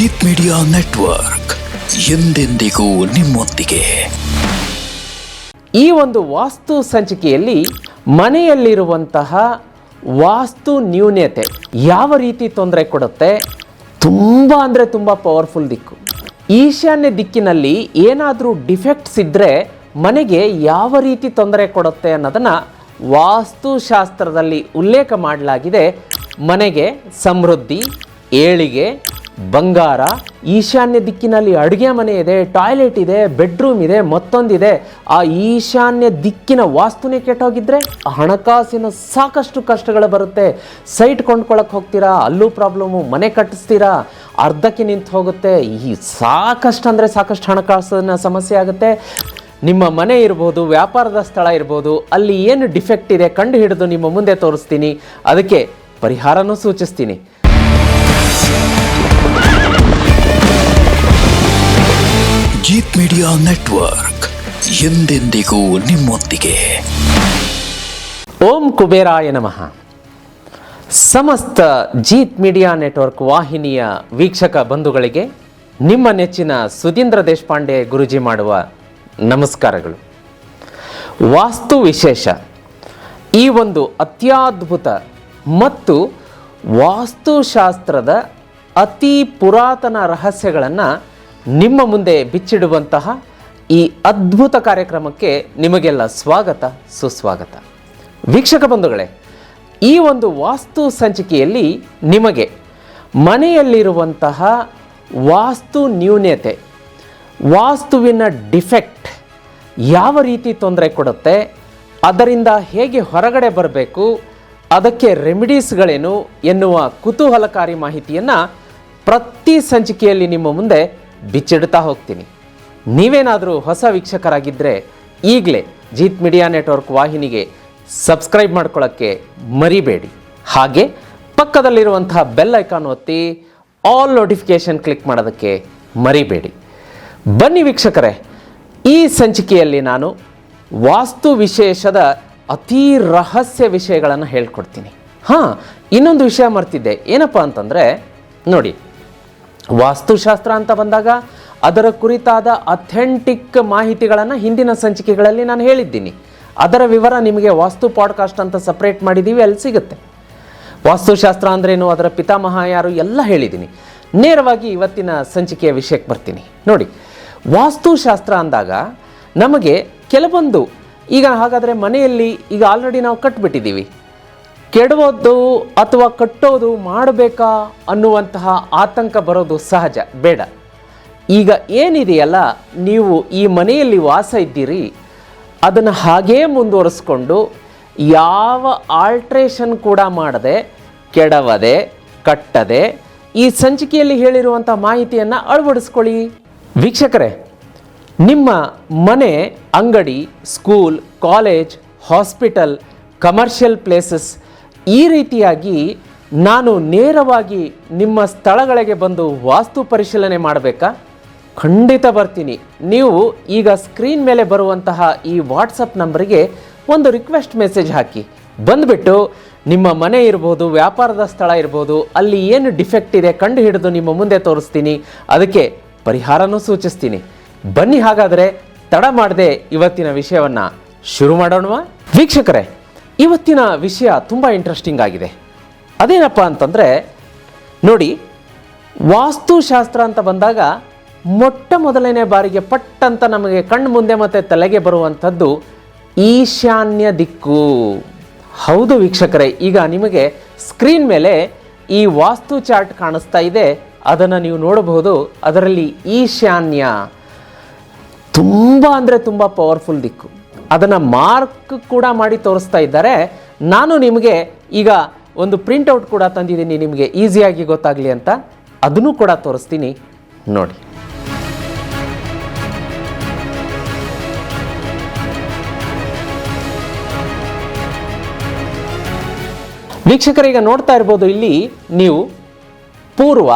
Jeet media network ಎಂದೆಂದಿಗೂ ನಿಮ್ಮೊಂದಿಗೆ. ಈ ಒಂದು ವಾಸ್ತು ಸಂಚಿಕೆಯಲ್ಲಿ ಮನೆಯಲ್ಲಿರುವಂತಹ ವಾಸ್ತು ನ್ಯೂನ್ಯತೆ ಯಾವ ರೀತಿ ತೊಂದರೆ ಕೊಡುತ್ತೆ? ತುಂಬ ಅಂದರೆ ತುಂಬ ಪವರ್ಫುಲ್ ದಿಕ್ಕು. ಈಶಾನ್ಯ ದಿಕ್ಕಿನಲ್ಲಿ ಏನಾದರೂ ಡಿಫೆಕ್ಟ್ಸ್ ಇದ್ದರೆ ಮನೆಗೆ ಯಾವ ರೀತಿ ತೊಂದರೆ ಕೊಡುತ್ತೆ ಅನ್ನೋದನ್ನು ವಾಸ್ತುಶಾಸ್ತ್ರದಲ್ಲಿ ಉಲ್ಲೇಖ ಮಾಡಲಾಗಿದೆ ಮನೆಗೆ ಸಮೃದ್ಧಿ, ಏಳಿಗೆ ಬಂಗಾರ, ಈಶಾನ್ಯ ದಿಕ್ಕಿನಲ್ಲಿ ಅಡುಗೆ ಮನೆ ಇದೆ, ಟಾಯ್ಲೆಟ್ ಇದೆ, ಬೆಡ್ರೂಮ್ ಇದೆ, ಮತ್ತೊಂದಿದೆ. ಆ ಈಶಾನ್ಯ ದಿಕ್ಕಿನ ವಾಸ್ತುನೇ ಕೆಟ್ಟೋಗಿದ್ರೆ ಹಣಕಾಸಿನ ಸಾಕಷ್ಟು ಕಷ್ಟಗಳು ಬರುತ್ತೆ. ಸೈಟ್ ಕೊಂಡ್ಕೊಳಕ್ಕೆ ಹೋಗ್ತೀರಾ, ಅಲ್ಲೂ ಪ್ರಾಬ್ಲಮ್, ಮನೆ ಕಟ್ಟಿಸ್ತೀರಾ, ಅರ್ಧಕ್ಕೆ ನಿಂತು ಹೋಗುತ್ತೆ. ಈ ಸಾಕಷ್ಟು ಅಂದರೆ ಸಾಕಷ್ಟು ಹಣಕಾಸಿನ ಸಮಸ್ಯೆ ಆಗುತ್ತೆ. ನಿಮ್ಮ ಮನೆ ಇರ್ಬೋದು, ವ್ಯಾಪಾರದ ಸ್ಥಳ ಇರ್ಬೋದು, ಅಲ್ಲಿ ಏನು ಡಿಫೆಕ್ಟ್ ಇದೆ ಕಂಡು ಹಿಡಿದು ನಿಮ್ಮ ಮುಂದೆ ತೋರಿಸ್ತೀನಿ. ಅದಕ್ಕೆ ಪರಿಹಾರನೂ ಸೂಚಿಸ್ತೀನಿ. ಜೀತ್ ಮೀಡಿಯಾ ನೆಟ್ವರ್ಕ್ ಎಂದೆಂದಿಗೂ ನಿಮ್ಮೊಂದಿಗೆ. ಓಂ ಕುಬೇರಾಯ ನಮಃ. ಸಮಸ್ತ ಜೀತ್ ಮೀಡಿಯಾ ನೆಟ್ವರ್ಕ್ ವಾಹಿನಿಯ ವೀಕ್ಷಕ ಬಂಧುಗಳಿಗೆ ನಿಮ್ಮ ನೆಚ್ಚಿನ ಸುಧೀಂದ್ರ ದೇಶಪಾಂಡೆ ಗುರುಜಿ ಮಾಡುವ ನಮಸ್ಕಾರಗಳು. ವಾಸ್ತು ವಿಶೇಷ. ಈ ಒಂದು ಅತ್ಯದ್ಭುತ ಮತ್ತು ವಾಸ್ತುಶಾಸ್ತ್ರದ ಅತಿ ಪುರಾತನ ರಹಸ್ಯಗಳನ್ನು ನಿಮ್ಮ ಮುಂದೆ ಬಿಚ್ಚಿಡುವಂತಹ ಈ ಅದ್ಭುತ ಕಾರ್ಯಕ್ರಮಕ್ಕೆ ನಿಮಗೆಲ್ಲ ಸ್ವಾಗತ, ಸುಸ್ವಾಗತ. ವೀಕ್ಷಕ ಬಂಧುಗಳೇ, ಈ ಒಂದು ವಾಸ್ತು ಸಂಚಿಕೆಯಲ್ಲಿ ನಿಮಗೆ ಮನೆಯಲ್ಲಿರುವಂತಹ ವಾಸ್ತು ನ್ಯೂನ್ಯತೆ ವಾಸ್ತುವಿನ ಡಿಫೆಕ್ಟ್ ಯಾವ ರೀತಿ ತೊಂದರೆ ಕೊಡುತ್ತೆ, ಅದರಿಂದ ಹೇಗೆ ಹೊರಗಡೆ ಬರಬೇಕು, ಅದಕ್ಕೆ ರೆಮಿಡೀಸ್ಗಳೇನು ಎನ್ನುವ ಕುತೂಹಲಕಾರಿ ಮಾಹಿತಿಯನ್ನು ಪ್ರತಿ ಸಂಚಿಕೆಯಲ್ಲಿ ನಿಮ್ಮ ಮುಂದೆ ಬಿಚ್ಚಿಡ್ತಾ ಹೋಗ್ತೀನಿ. ನೀವೇನಾದರೂ ಹೊಸ ವೀಕ್ಷಕರಾಗಿದ್ದರೆ ಈಗಲೇ ಜೀತ್ ಮೀಡಿಯಾ ನೆಟ್ವರ್ಕ್ ವಾಹಿನಿಗೆ ಸಬ್ಸ್ಕ್ರೈಬ್ ಮಾಡ್ಕೊಳ್ಳೋಕ್ಕೆ ಮರಿಬೇಡಿ. ಹಾಗೆ ಪಕ್ಕದಲ್ಲಿರುವಂತಹ ಬೆಲ್ ಐಕಾನ್ ಒತ್ತಿ ಆಲ್ ನೋಟಿಫಿಕೇಷನ್ ಕ್ಲಿಕ್ ಮಾಡೋದಕ್ಕೆ ಮರಿಬೇಡಿ. ಬನ್ನಿ ವೀಕ್ಷಕರೇ, ಈ ಸಂಚಿಕೆಯಲ್ಲಿ ನಾನು ವಾಸ್ತು ವಿಶೇಷದ ಅತೀ ರಹಸ್ಯ ವಿಷಯಗಳನ್ನು ಹೇಳ್ಕೊಡ್ತೀನಿ. ಹಾಂ, ಇನ್ನೊಂದು ವಿಷಯ ಮರ್ತಿದ್ದೆ. ಏನಪ್ಪ ಅಂತಂದರೆ, ನೋಡಿ ವಾಸ್ತುಶಾಸ್ತ್ರ ಅಂತ ಬಂದಾಗ ಅದರ ಕುರಿತಾದ ಅಥೆಂಟಿಕ್ ಮಾಹಿತಿಗಳನ್ನು ಹಿಂದಿನ ಸಂಚಿಕೆಗಳಲ್ಲಿ ನಾನು ಹೇಳಿದ್ದೀನಿ. ಅದರ ವಿವರ ನಿಮಗೆ ವಾಸ್ತು ಪಾಡ್ಕಾಸ್ಟ್ ಅಂತ ಸಪ್ರೇಟ್ ಮಾಡಿದ್ದೀವಿ ಅಲ್ಲಿ ಸಿಗುತ್ತೆ. ವಾಸ್ತುಶಾಸ್ತ್ರ ಅಂದ್ರೇನು ಅದರ ಪಿತಾಮಹ ಯಾರು? ಎಲ್ಲ ಹೇಳಿದ್ದೀನಿ. ನೇರವಾಗಿ ಇವತ್ತಿನ ಸಂಚಿಕೆಯ ವಿಷಯಕ್ಕೆ ಬರ್ತೀನಿ. ನೋಡಿ, ವಾಸ್ತುಶಾಸ್ತ್ರ ಅಂದಾಗ ನಮಗೆ ಕೆಲವೊಂದು, ಈಗ ಹಾಗಾದರೆ ಮನೆಯಲ್ಲಿ ಈಗ ಆಲ್ರೆಡಿ ನಾವು ಕಟ್ಬಿಟ್ಟಿದ್ದೀವಿ. ಕೆಡವೋದು ಅಥವಾ ಕಟ್ಟೋದು ಮಾಡಬೇಕಾ ಅನ್ನುವಂತಹ ಆತಂಕ ಬರೋದು ಸಹಜ, ಬೇಡ. ಈಗ ಏನಿದೆಯಲ್ಲ, ನೀವು ಈ ಮನೆಯಲ್ಲಿ ವಾಸ ಇದ್ದೀರಿ, ಅದನ್ನು ಹಾಗೇ ಮುಂದುವರಿಸ್ಕೊಂಡು ಯಾವ ಆಲ್ಟ್ರೇಷನ್ ಕೂಡ ಮಾಡದೆ, ಕೆಡವದೆ, ಕಟ್ಟದೆ ಈ ಸಂಚಿಕೆಯಲ್ಲಿ ಹೇಳಿರುವಂಥ ಮಾಹಿತಿಯನ್ನು ಅಳವಡಿಸ್ಕೊಳ್ಳಿ. ವೀಕ್ಷಕರೇ, ನಿಮ್ಮ ಮನೆ, ಅಂಗಡಿ school college hospital commercial places ಈ ರೀತಿಯಾಗಿ ನಾನು ನೇರವಾಗಿ ನಿಮ್ಮ ಸ್ಥಳಗಳಿಗೆ ಬಂದು ವಾಸ್ತು ಪರಿಶೀಲನೆ ಮಾಡಬೇಕಾ? ಖಂಡಿತ ಬರ್ತೀನಿ. ನೀವು ಈಗ ಸ್ಕ್ರೀನ್ ಮೇಲೆ ಬರುವಂತಹ ಈ ವಾಟ್ಸಪ್ ನಂಬರಿಗೆ ಒಂದು ರಿಕ್ವೆಸ್ಟ್ ಮೆಸೇಜ್ ಹಾಕಿ. ಬಂದುಬಿಟ್ಟು ನಿಮ್ಮ ಮನೆ ಇರ್ಬೋದು, ವ್ಯಾಪಾರದ ಸ್ಥಳ ಇರ್ಬೋದು, ಅಲ್ಲಿ ಏನು ಡಿಫೆಕ್ಟ್ ಇದೆ ಕಂಡು ಹಿಡಿದು ನಿಮ್ಮ ಮುಂದೆ ತೋರಿಸ್ತೀನಿ. ಅದಕ್ಕೆ ಪರಿಹಾರನೂ ಸೂಚಿಸ್ತೀನಿ. ಬನ್ನಿ ಹಾಗಾದರೆ ತಡ ಮಾಡದೆ ಇವತ್ತಿನ ವಿಷಯವನ್ನು ಶುರು ಮಾಡೋಣವಾ? ವೀಕ್ಷಕರೇ ಇವತ್ತಿನ ವಿಷಯ ತುಂಬ ಇಂಟ್ರೆಸ್ಟಿಂಗ್ ಆಗಿದೆ. ಅದೇನಪ್ಪ ಅಂತಂದರೆ, ನೋಡಿ, ವಾಸ್ತುಶಾಸ್ತ್ರ ಅಂತ ಬಂದಾಗ ಮೊಟ್ಟ ಮೊದಲನೇ ಬಾರಿಗೆ ಪಟ್ ಅಂತ ನಮಗೆ ಕಣ್ಣು ಮುಂದೆ ಮತ್ತೆ ತಲೆಗೆ ಬರುವಂಥದ್ದು ಈಶಾನ್ಯ ದಿಕ್ಕು. ಹೌದು ವೀಕ್ಷಕರೇ, ಈಗ ನಿಮಗೆ ಸ್ಕ್ರೀನ್ ಮೇಲೆ ಈ ವಾಸ್ತು ಚಾರ್ಟ್ ಕಾಣಿಸ್ತಾ ಇದೆ. ಅದನ್ನು ನೀವು ನೋಡಬಹುದು. ಅದರಲ್ಲಿ ಈಶಾನ್ಯ. ತುಂಬ ಅಂದರೆ ತುಂಬ ಪವರ್ಫುಲ್ ದಿಕ್ಕು. ಅದನ್ನು ಮಾರ್ಕ್ ಕೂಡ ಮಾಡಿ ತೋರಿಸ್ತಾ ಇದ್ದಾರೆ. ನಾನು ನಿಮಗೆ ಈಗ ಒಂದು ಪ್ರಿಂಟೌಟ್ ಕೂಡ ತಂದಿದ್ದೀನಿ, ನಿಮಗೆ ಈಸಿಯಾಗಿ ಗೊತ್ತಾಗಲಿ ಅಂತ. ಅದನ್ನು ಕೂಡ ತೋರಿಸ್ತೀನಿ. ನೋಡಿ. ವೀಕ್ಷಕರೀಗ ನೋಡ್ತಾ ಇರ್ಬೋದು, ಇಲ್ಲಿ ನೀವು ಪೂರ್ವ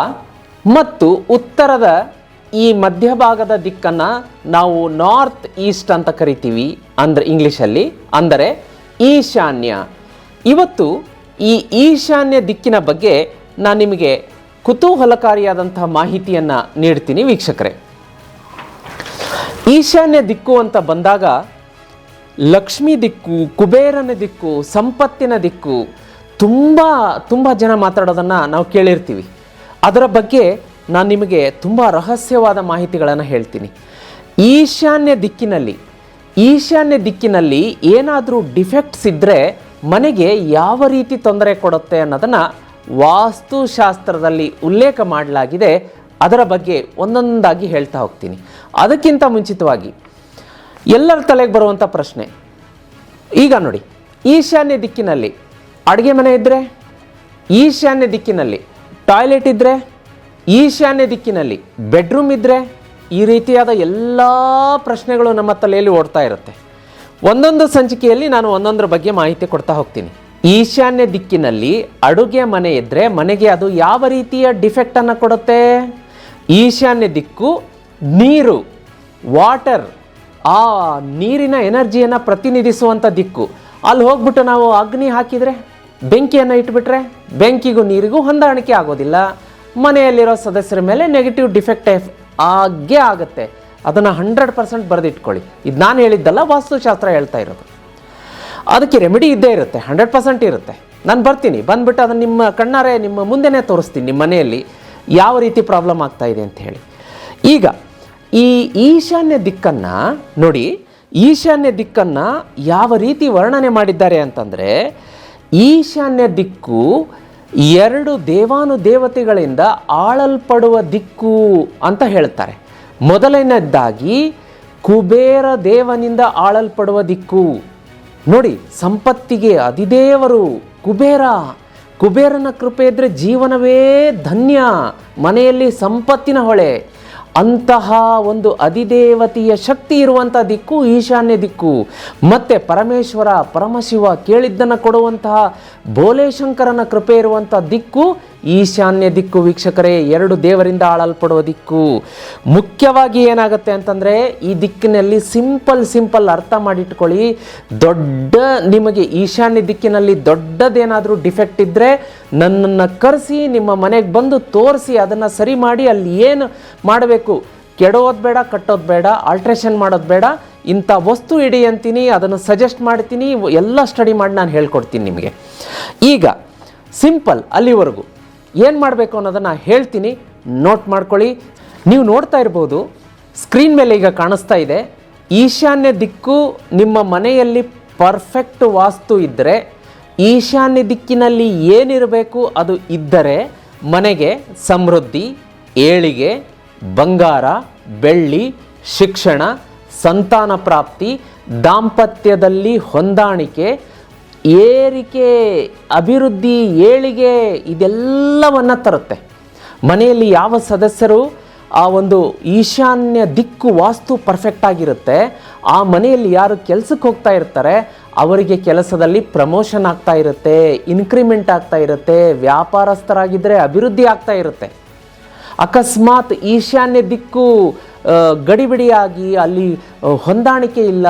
ಮತ್ತು ಉತ್ತರದ ಈ ಮಧ್ಯಭಾಗದ ದಿಕ್ಕನ್ನು ನಾವು ನಾರ್ತ್ ಈಸ್ಟ್ ಅಂತ ಕರಿತೀವಿ. ಅಂದರೆ ಇಂಗ್ಲೀಷಲ್ಲಿ, ಅಂದರೆ ಈಶಾನ್ಯ. ಇವತ್ತು ಈ ಈಶಾನ್ಯ ದಿಕ್ಕಿನ ಬಗ್ಗೆ ನಾನು ನಿಮಗೆ ಕುತೂಹಲಕಾರಿಯಾದಂತಹ ಮಾಹಿತಿಯನ್ನು ನೀಡ್ತೀನಿ ವೀಕ್ಷಕರೇ. ಈಶಾನ್ಯ ದಿಕ್ಕು ಅಂತ ಬಂದಾಗ ಲಕ್ಷ್ಮಿ ದಿಕ್ಕು, ಕುಬೇರನ ದಿಕ್ಕು, ಸಂಪತ್ತಿನ ದಿಕ್ಕು ತುಂಬ ತುಂಬ ಜನ ಮಾತಾಡೋದನ್ನು ನಾವು ಕೇಳಿರ್ತೀವಿ. ಅದರ ಬಗ್ಗೆ ನಾನು ನಿಮಗೆ ತುಂಬ ರಹಸ್ಯವಾದ ಮಾಹಿತಿಗಳನ್ನು ಹೇಳ್ತೀನಿ. ಈಶಾನ್ಯ ದಿಕ್ಕಿನಲ್ಲಿ ಈಶಾನ್ಯ ದಿಕ್ಕಿನಲ್ಲಿ ಏನಾದರೂ ಡಿಫೆಕ್ಟ್ಸ್ ಇದ್ದರೆ ಮನೆಗೆ ಯಾವ ರೀತಿ ತೊಂದರೆ ಕೊಡುತ್ತೆ ಅನ್ನೋದನ್ನು ವಾಸ್ತುಶಾಸ್ತ್ರದಲ್ಲಿ ಉಲ್ಲೇಖ ಮಾಡಲಾಗಿದೆ. ಅದರ ಬಗ್ಗೆ ಒಂದೊಂದಾಗಿ ಹೇಳ್ತಾ ಹೋಗ್ತೀನಿ. ಅದಕ್ಕಿಂತ ಮುಂಚಿತವಾಗಿ ಎಲ್ಲರ ತಲೆಗೆ ಬರುವಂಥ ಪ್ರಶ್ನೆ. ಈಗ ನೋಡಿ, ಈಶಾನ್ಯ ದಿಕ್ಕಿನಲ್ಲಿ ಅಡುಗೆ ಮನೆ ಇದ್ದರೆ ಈಶಾನ್ಯ ದಿಕ್ಕಿನಲ್ಲಿ ಟಾಯ್ಲೆಟ್ ಇದ್ದರೆ ಈಶಾನ್ಯ ದಿಕ್ಕಿನಲ್ಲಿ ಬೆಡ್ರೂಮ್ ಇದ್ದರೆ ಈ ರೀತಿಯಾದ ಎಲ್ಲ ಪ್ರಶ್ನೆಗಳು ನಮ್ಮ ತಲೆಯಲ್ಲಿ ಓಡ್ತಾ ಇರುತ್ತೆ. ಒಂದೊಂದು ಸಂಚಿಕೆಯಲ್ಲಿ ನಾನು ಒಂದೊಂದರ ಬಗ್ಗೆ ಮಾಹಿತಿ ಕೊಡ್ತಾ ಹೋಗ್ತೀನಿ. ಈಶಾನ್ಯ ದಿಕ್ಕಿನಲ್ಲಿ ಅಡುಗೆ ಮನೆ ಇದ್ದರೆ ಮನೆಗೆ ಅದು ಯಾವ ರೀತಿಯ ಡಿಫೆಕ್ಟನ್ನು ಕೊಡುತ್ತೆ? ಈಶಾನ್ಯ ದಿಕ್ಕು ನೀರು, ವಾಟರ್, ಆ ನೀರಿನ ಎನರ್ಜಿಯನ್ನು ಪ್ರತಿನಿಧಿಸುವಂಥ ದಿಕ್ಕು. ಅಲ್ಲಿ ಹೋಗ್ಬಿಟ್ಟು ನಾವು ಅಗ್ನಿ ಹಾಕಿದರೆ, ಬೆಂಕಿಯನ್ನು ಇಟ್ಬಿಟ್ರೆ ಬೆಂಕಿಗೂ ನೀರಿಗೂ ಹೊಂದಾಣಿಕೆ ಆಗೋದಿಲ್ಲ. ಮನೆಯಲ್ಲಿರೋ ಸದಸ್ಯರ ಮೇಲೆ ನೆಗೆಟಿವ್ ಡಿಫೆಕ್ಟ್ ಆಗೇ ಆಗುತ್ತೆ. ಅದನ್ನು ಹಂಡ್ರೆಡ್ ಪರ್ಸೆಂಟ್ ಬರೆದಿಟ್ಕೊಳ್ಳಿ. ಇದು ನಾನು ಹೇಳಿದ್ದಲ್ಲ, ವಾಸ್ತುಶಾಸ್ತ್ರ ಹೇಳ್ತಾ ಇರೋದು. ಅದಕ್ಕೆ ರೆಮಿಡಿ ಇದ್ದೇ ಇರುತ್ತೆ ಹಂಡ್ರೆಡ್ ಪರ್ಸೆಂಟ್ ಇರುತ್ತೆ. ನಾನು ಬರ್ತೀನಿ, ಬಂದ್ಬಿಟ್ಟು ಅದನ್ನು ನಿಮ್ಮ ಕಣ್ಣಾರೆ, ನಿಮ್ಮ ಮುಂದೆನೇ ತೋರಿಸ್ತೀನಿ, ನಿಮ್ಮ ಮನೆಯಲ್ಲಿ ಯಾವ ರೀತಿ ಪ್ರಾಬ್ಲಮ್ ಆಗ್ತಾ ಇದೆ ಅಂತ ಹೇಳಿ. ಈಗ, ಈ ಈಶಾನ್ಯ ದಿಕ್ಕನ್ನು ನೋಡಿ, ಈಶಾನ್ಯ ದಿಕ್ಕನ್ನು ಯಾವ ರೀತಿ ವರ್ಣನೆ ಮಾಡಿದ್ದಾರೆ ಅಂತಂದರೆ, ಈಶಾನ್ಯ ದಿಕ್ಕು ಎರಡು ದೇವಾನು ದೇವತೆಗಳಿಂದ ಆಳಲ್ಪಡುವ ದಿಕ್ಕು ಅಂತ ಹೇಳ್ತಾರೆ. ಮೊದಲನೇದಾಗಿ ಕುಬೇರ ದೇವನಿಂದ ಆಳಲ್ಪಡುವ ದಿಕ್ಕು. ನೋಡಿ, ಸಂಪತ್ತಿಗೆ ಅಧಿದೇವರು ಕುಬೇರ. ಕುಬೇರನ ಕೃಪೆ ಇದ್ದರೆ ಜೀವನವೇ ಧನ್ಯ. ಮನೆಯಲ್ಲಿ ಸಂಪತ್ತಿನ ಹೊಳೆ. ಅಂತಹ ಒಂದು ಅಧಿದೇವತೆಯ ಶಕ್ತಿ ಇರುವಂಥ ದಿಕ್ಕು, ಈಶಾನ್ಯ ದಿಕ್ಕು. ಮತ್ತೆ ಪರಮೇಶ್ವರ ಪರಮಶಿವ ಕೇಳಿದ್ದನ್ನು ಕೊಡುವಂತಹ ಬೋಲೇಶಂಕರನ ಕೃಪೆ ಇರುವಂಥ ದಿಕ್ಕು ಈಶಾನ್ಯ ದಿಕ್ಕು ವೀಕ್ಷಕರೇ, ಎರಡು ದೇವರಿಂದ ಆಳಲ್ಪಡುವ ದಿಕ್ಕು. ಮುಖ್ಯವಾಗಿ ಏನಾಗುತ್ತೆ ಅಂತಂದರೆ, ಈ ದಿಕ್ಕಿನಲ್ಲಿ ಸಿಂಪಲ್ ಸಿಂಪಲ್ ಅರ್ಥ ಮಾಡಿಟ್ಕೊಳ್ಳಿ. ದೊಡ್ಡ ನಿಮಗೆ ಈಶಾನ್ಯ ದಿಕ್ಕಿನಲ್ಲಿ ದೊಡ್ಡದೇನಾದರೂ ಡಿಫೆಕ್ಟ್ ಇದ್ದರೆ ನನ್ನನ್ನು ಕರೆಸಿ, ನಿಮ್ಮ ಮನೆಗೆ ಬಂದು ತೋರಿಸಿ, ಅದನ್ನು ಸರಿ ಮಾಡಿ ಅಲ್ಲಿ ಏನು ಮಾಡಬೇಕು? ಕೆಡೋದು ಬೇಡ, ಕಟ್ಟೋದು ಬೇಡ, ಆಲ್ಟ್ರೇಷನ್ ಮಾಡೋದು ಬೇಡ. ಇಂಥ ವಸ್ತು ಇಡಿ ಅಂತೀನಿ, ಅದನ್ನು ಸಜೆಸ್ಟ್ ಮಾಡ್ತೀನಿ, ಎಲ್ಲ ಸ್ಟಡಿ ಮಾಡಿ ನಾನು ಹೇಳ್ಕೊಡ್ತೀನಿ ನಿಮಗೆ. ಈಗ, ಸಿಂಪಲ್ ಅಲ್ಲಿವರೆಗೂ. ಏನು ಮಾಡಬೇಕು ಅನ್ನೋದನ್ನು ಹೇಳ್ತೀನಿ. ನೋಟ್ ಮಾಡ್ಕೊಳ್ಳಿ. ನೀವು ನೋಡ್ತಾ ಇರ್ಬೋದು ಸ್ಕ್ರೀನ್ ಮೇಲೆ ಈಗ ಕಾಣಿಸ್ತಾ ಇದೆ. ಈಶಾನ್ಯ ದಿಕ್ಕು ನಿಮ್ಮ ಮನೆಯಲ್ಲಿ ಪರ್ಫೆಕ್ಟ್ ವಾಸ್ತು ಇದ್ದರೆ ಈಶಾನ್ಯ ದಿಕ್ಕಿನಲ್ಲಿ ಏನಿರಬೇಕು ಅದು ಇದ್ದರೆ, ಮನೆಗೆ ಸಮೃದ್ಧಿ, ಏಳಿಗೆ ಬಂಗಾರ, ಬೆಳ್ಳಿ, ಶಿಕ್ಷಣ, ಸಂತಾನ ಪ್ರಾಪ್ತಿ, ದಾಂಪತ್ಯದಲ್ಲಿ ಹೊಂದಾಣಿಕೆ ಏರಿಕೆ, ಅಭಿವೃದ್ಧಿ, ಏಳಿಗೆ ಇದೆಲ್ಲವನ್ನು ತರುತ್ತೆ. ಮನೆಯಲ್ಲಿ ಯಾವ ಸದಸ್ಯರು ಆ ಒಂದು ಈಶಾನ್ಯ ದಿಕ್ಕು ವಾಸ್ತು ಪರ್ಫೆಕ್ಟ್ ಆಗಿರುತ್ತೆ, ಆ ಮನೆಯಲ್ಲಿ ಯಾರು ಕೆಲಸಕ್ಕೆ ಹೋಗ್ತಾ ಇರ್ತಾರೆ, ಅವರಿಗೆ ಕೆಲಸದಲ್ಲಿ ಪ್ರಮೋಷನ್ ಆಗ್ತಾ ಇರುತ್ತೆ ಇನ್ಕ್ರಿಮೆಂಟ್ ಆಗ್ತಾ ಇರುತ್ತೆ ವ್ಯಾಪಾರಸ್ಥರಾಗಿದ್ದರೆ ಅಭಿವೃದ್ಧಿ ಆಗ್ತಾ ಇರುತ್ತೆ. ಅಕಸ್ಮಾತ್ ಈಶಾನ್ಯ ದಿಕ್ಕು ಗಡಿಬಿಡಿಯಾಗಿ ಅಲ್ಲಿ ಹೊಂದಾಣಿಕೆ ಇಲ್ಲ.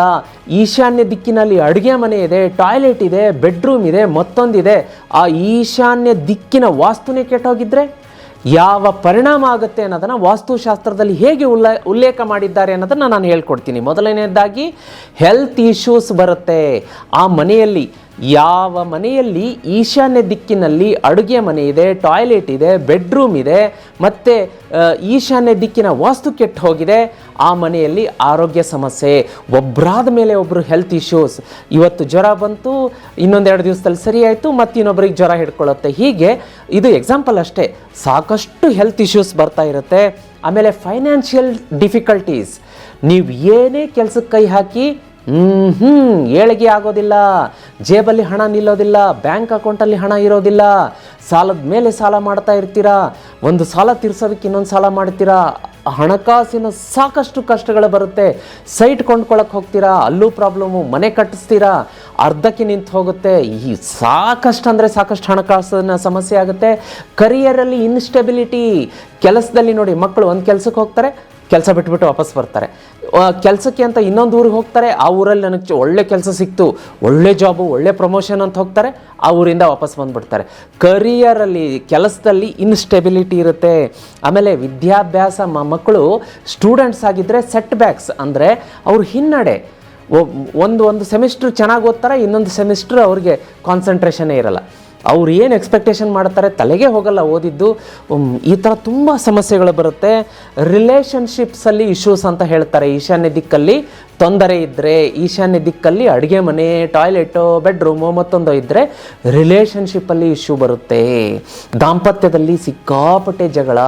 ಈಶಾನ್ಯ ದಿಕ್ಕಿನಲ್ಲಿ ಅಡುಗೆ ಮನೆ ಇದೆ, ಟಾಯ್ಲೆಟ್ ಇದೆ, ಬೆಡ್ರೂಮ್ ಇದೆ, ಮತ್ತೊಂದಿದೆ. ಆ ಈಶಾನ್ಯ ದಿಕ್ಕಿನ ವಾಸ್ತುನೇ ಕೆಟ್ಟೋಗಿದ್ರೆ ಯಾವ ಪರಿಣಾಮ ಆಗುತ್ತೆ ಅನ್ನೋದನ್ನು ವಾಸ್ತುಶಾಸ್ತ್ರದಲ್ಲಿ ಹೇಗೆ ಉಲ್ಲ, ಉಲ್ಲೇಖ ಮಾಡಿದ್ದಾರೆ ಅನ್ನೋದನ್ನು ನಾನು ಹೇಳ್ಕೊಡ್ತೀನಿ. ಮೊದಲನೇದಾಗಿ ಹೆಲ್ತ್ ಇಶ್ಯೂಸ್ ಬರುತ್ತೆ. ಆ ಮನೆಯಲ್ಲಿ, ಯಾವ ಮನೆಯಲ್ಲಿ ಈಶಾನ್ಯ ದಿಕ್ಕಿನಲ್ಲಿ ಅಡುಗೆ ಮನೆ ಇದೆ, ಟಾಯ್ಲೆಟ್ ಇದೆ, ಬೆಡ್ರೂಮ್ ಇದೆ, ಮತ್ತು ಈಶಾನ್ಯ ದಿಕ್ಕಿನ ವಾಸ್ತು ಕೆಟ್ಟು ಹೋಗಿದೆ ಆ ಮನೆಯಲ್ಲಿ ಆರೋಗ್ಯ ಸಮಸ್ಯೆ ಒಬ್ಬರಾದ ಮೇಲೆ ಒಬ್ಬರು ಹೆಲ್ತ್ ಇಶ್ಯೂಸ್ ಇವತ್ತು ಜ್ವರ ಬಂತು, ಇನ್ನೊಂದೆರಡು ದಿವಸದಲ್ಲಿ ಸರಿ ಆಯಿತು ಮತ್ತು ಇನ್ನೊಬ್ಬರಿಗೆ ಜ್ವರ ಹಿಡ್ಕೊಳ್ಳುತ್ತೆ. ಹೀಗೆ ಇದು ಎಕ್ಸಾಂಪಲ್ ಅಷ್ಟೇ. ಸಾಕಷ್ಟು ಹೆಲ್ತ್ ಇಶ್ಯೂಸ್ ಬರ್ತಾ ಇರುತ್ತೆ. ಆಮೇಲೆ ಫೈನಾನ್ಷಿಯಲ್ ಡಿಫಿಕಲ್ಟೀಸ್ ನೀವು ಏನೇ ಕೆಲಸಕ್ಕೆ ಕೈ ಹಾಕಿ ಹ್ಞೂ ಏಳಿಗೆ ಆಗೋದಿಲ್ಲ, ಜೇಬಲ್ಲಿ ಹಣ ನಿಲ್ಲೋದಿಲ್ಲ, ಬ್ಯಾಂಕ್ ಅಕೌಂಟಲ್ಲಿ ಹಣ ಇರೋದಿಲ್ಲ, ಸಾಲದ ಮೇಲೆ ಸಾಲ ಮಾಡ್ತಾ ಇರ್ತೀರಾ, ಒಂದು ಸಾಲ ತೀರ್ಸೋದಕ್ಕೆ ಇನ್ನೊಂದು ಸಾಲ ಮಾಡ್ತೀರಾ ಹಣಕಾಸಿನ ಸಾಕಷ್ಟು ಕಷ್ಟಗಳು ಬರುತ್ತೆ. ಸೈಟ್ ಕೊಂಡ್ಕೊಳಕ್ಕೆ ಹೋಗ್ತೀರಾ? ಅಲ್ಲೂ ಪ್ರಾಬ್ಲಮ್ಮು ಮನೆ ಕಟ್ಟಿಸ್ತೀರಾ? ಅರ್ಧಕ್ಕೆ ನಿಂತು ಹೋಗುತ್ತೆ. ಈ ಸಾಕಷ್ಟು ಅಂದರೆ ಸಾಕಷ್ಟು ಹಣಕಾಸಿನ ಸಮಸ್ಯೆ ಆಗುತ್ತೆ. ಕರಿಯರಲ್ಲಿ ಇನ್ಸ್ಟೆಬಿಲಿಟಿ ಕೆಲಸದಲ್ಲಿ ನೋಡಿ ಮಕ್ಕಳು ಒಂದು ಕೆಲಸಕ್ಕೆ ಹೋಗ್ತಾರೆ ಕೆಲಸ ಬಿಟ್ಬಿಟ್ಟು ವಾಪಸ್ ಬರ್ತಾರೆ. ಕೆಲಸಕ್ಕೆ ಅಂತ ಇನ್ನೊಂದು ಊರಿಗೆ ಹೋಗ್ತಾರೆ, ಆ ಊರಲ್ಲಿ ನನಗೆ ಒಳ್ಳೆ ಕೆಲಸ ಸಿಕ್ತು, ಒಳ್ಳೆ ಜಾಬು, ಒಳ್ಳೆ ಪ್ರಮೋಷನ್ ಅಂತ ಹೋಗ್ತಾರೆ, ಆ ಊರಿಂದ ವಾಪಸ್ ಬಂದುಬಿಡ್ತಾರೆ. ಕರಿಯರಲ್ಲಿ ಕೆಲಸದಲ್ಲಿ ಇನ್ಸ್ಟೆಬಿಲಿಟಿ ಇರುತ್ತೆ. ಆಮೇಲೆ ವಿದ್ಯಾಭ್ಯಾಸ ಮಕ್ಕಳು ಸ್ಟೂಡೆಂಟ್ಸ್ ಆಗಿದ್ದರೆ ಸೆಟ್ ಬ್ಯಾಕ್ಸ್ ಅಂದರೆ ಅವ್ರ ಹಿನ್ನಡೆ ಒಂದು ಒಂದು ಸೆಮಿಸ್ಟ್ರ್ ಚೆನ್ನಾಗಿ ಓದ್ತಾರೆ, ಇನ್ನೊಂದು ಸೆಮಿಸ್ಟ್ರ್ ಅವ್ರಿಗೆ ಕಾನ್ಸಂಟ್ರೇಷನೇ ಇರಲ್ಲ. ಅವ್ರು ಏನು ಎಕ್ಸ್ಪೆಕ್ಟೇಷನ್ ಮಾಡ್ತಾರೆ, ತಲೆಗೆ ಹೋಗಲ್ಲ ಓದಿದ್ದು ಈ ಥರ ತುಂಬ ಸಮಸ್ಯೆಗಳು ಬರುತ್ತೆ. ರಿಲೇಷನ್ಶಿಪ್ಸಲ್ಲಿ ಇಶ್ಯೂಸ್ ಅಂತ ಹೇಳ್ತಾರೆ ಈಶಾನ್ಯ ದಿಕ್ಕಲ್ಲಿ. ತೊಂದರೆ ಇದ್ದರೆ ಈಶಾನ್ಯ ದಿಕ್ಕಲ್ಲಿ ಅಡುಗೆ ಮನೆ ಟಾಯ್ಲೆಟು ಬೆಡ್ರೂಮು ಮತ್ತೊಂದು ಇದ್ದರೆ ರಿಲೇಷನ್ಶಿಪ್ಪಲ್ಲಿ ಇಶ್ಯೂ ಬರುತ್ತೆ. ದಾಂಪತ್ಯದಲ್ಲಿ ಸಿಕ್ಕಾಪಟ್ಟೆ ಜಗಳ.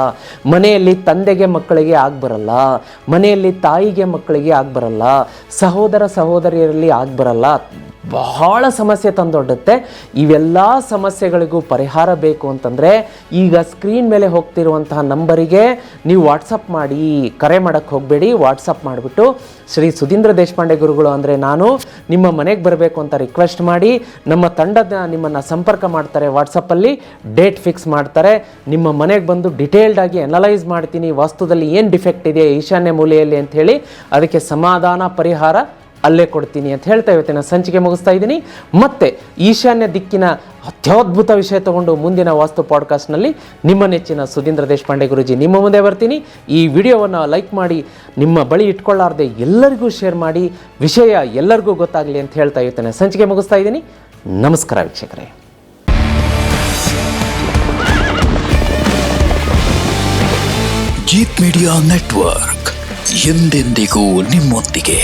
ಮನೆಯಲ್ಲಿ ತಂದೆಗೆ ಮಕ್ಕಳಿಗೆ ಆಗ್ಬರಲ್ಲ ಮನೆಯಲ್ಲಿ ತಾಯಿಗೆ ಮಕ್ಕಳಿಗೆ ಆಗ್ಬರಲ್ಲ ಸಹೋದರ ಸಹೋದರಿಯರಲ್ಲಿ ಆಗ್ಬರಲ್ಲ ಬಹಳ ಸಮಸ್ಯೆ ತಂದೊಡ್ಡುತ್ತೆ. ಇವೆಲ್ಲ ಸಮಸ್ಯೆಗಳಿಗೂ ಪರಿಹಾರ ಬೇಕು ಅಂತಂದರೆ, ಈಗ ಸ್ಕ್ರೀನ್ ಮೇಲೆ ಹೋಗ್ತಿರುವಂತಹ ನಂಬರಿಗೆ ನೀವು ವಾಟ್ಸಪ್ ಮಾಡಿ, ಕರೆ ಮಾಡೋಕ್ಕೆ ಹೋಗಬೇಡಿ. ವಾಟ್ಸಪ್ ಮಾಡಿಬಿಟ್ಟು, ಶ್ರೀ ಸುಧೀಂದ್ರ ದೇಶಪಾಂಡೆ ಗುರುಗಳು ಅಂದರೆ ನಾನು, ನಿಮ್ಮ ಮನೆಗೆ ಬರಬೇಕು ಅಂತ ರಿಕ್ವೆಸ್ಟ್ ಮಾಡಿ, ನಮ್ಮ ತಂಡದ ನಿಮ್ಮನ್ನು ಸಂಪರ್ಕ ಮಾಡ್ತಾರೆ ವಾಟ್ಸಪ್ಪಲ್ಲಿ ಡೇಟ್ ಫಿಕ್ಸ್ ಮಾಡ್ತಾರೆ. ನಿಮ್ಮ ಮನೆಗೆ ಬಂದು ಡಿಟೇಲ್ಡಾಗಿ ಅನಲೈಸ್ ಮಾಡ್ತೀನಿ, ವಾಸ್ತುದಲ್ಲಿ ಏನು ಡಿಫೆಕ್ಟ್ ಇದೆ, ಈಶಾನ್ಯ ಮೂಲೆಯಲ್ಲಿ ಅಂತ ಹೇಳಿ, ಅದಕ್ಕೆ ಸಮಾಧಾನ, ಪರಿಹಾರ ಅಲ್ಲೇ ಕೊಡ್ತೀನಿ ಅಂತ ಹೇಳ್ತಾ ಇವತ್ತಿನ ಸಂಚಿಕೆ ಮುಗಿಸ್ತಾ ಇದ್ದೀನಿ. ಮತ್ತೆ ಈಶಾನ್ಯ ದಿಕ್ಕಿನ ಅತ್ಯದ್ಭುತ ವಿಷಯ ತಗೊಂಡು ಮುಂದಿನ ವಾಸ್ತು ಪಾಡ್ಕಾಸ್ಟ್ನಲ್ಲಿ ನಿಮ್ಮ ನೆಚ್ಚಿನ ಸುಧೀಂದ್ರ ದೇಶಪಾಂಡೆ ಗುರುಜಿ ನಿಮ್ಮ ಮುಂದೆ ಬರ್ತೀನಿ. ಈ ವಿಡಿಯೋವನ್ನು ಲೈಕ್ ಮಾಡಿ, ನಿಮ್ಮ ಬಳಿ ಇಟ್ಕೊಳ್ಳಾರ್ದೆ ಎಲ್ಲರಿಗೂ ಶೇರ್ ಮಾಡಿ, ವಿಷಯ ಎಲ್ಲರಿಗೂ ಗೊತ್ತಾಗಲಿ ಅಂತ ಹೇಳ್ತಾ ಇವತ್ತಿನ ಸಂಚಿಕೆ ಮುಗಿಸ್ತಾ ಇದ್ದೀನಿ. ನಮಸ್ಕಾರ ವೀಕ್ಷಕರೇ. ಜೀತ್ ಮೀಡಿಯಾ ನೆಟ್ವರ್ಕ್ ಎಂದೆಂದಿಗೂ ನಿಮ್ಮೊಂದಿಗೆ.